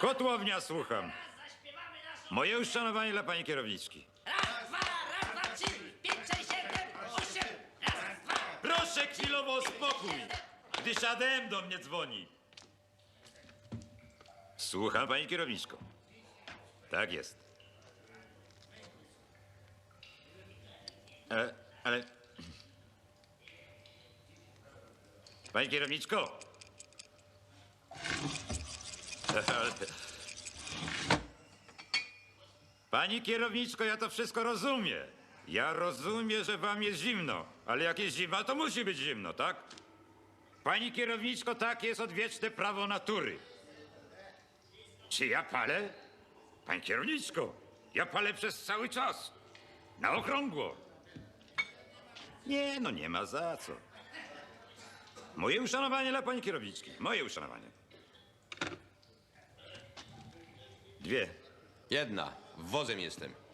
Kotłownia, słucham. Moje uszanowanie dla pani kierowniczki. Raz, dwa, raz, dwa, trzy, pięć, sześć, siedem, osiem. Raz, dwa. Proszę chwilowo o spokój, gdyż ADM do mnie dzwoni. Słucham, pani kierowniczko. Tak jest. E, ale... Pani kierowniczko! Pani kierowniczko, ja to wszystko rozumiem. Ja rozumiem, że wam jest zimno, ale jak jest zima, to musi być zimno, tak? Pani kierowniczko, tak jest odwieczne prawo natury. Czy ja palę? Pani kierowniczko, ja palę przez cały czas. Na okrągło. Nie, no nie ma za co. Moje uszanowanie dla pani kierowniczki. Moje uszanowanie. Dwie. Jedna. Wozem jestem.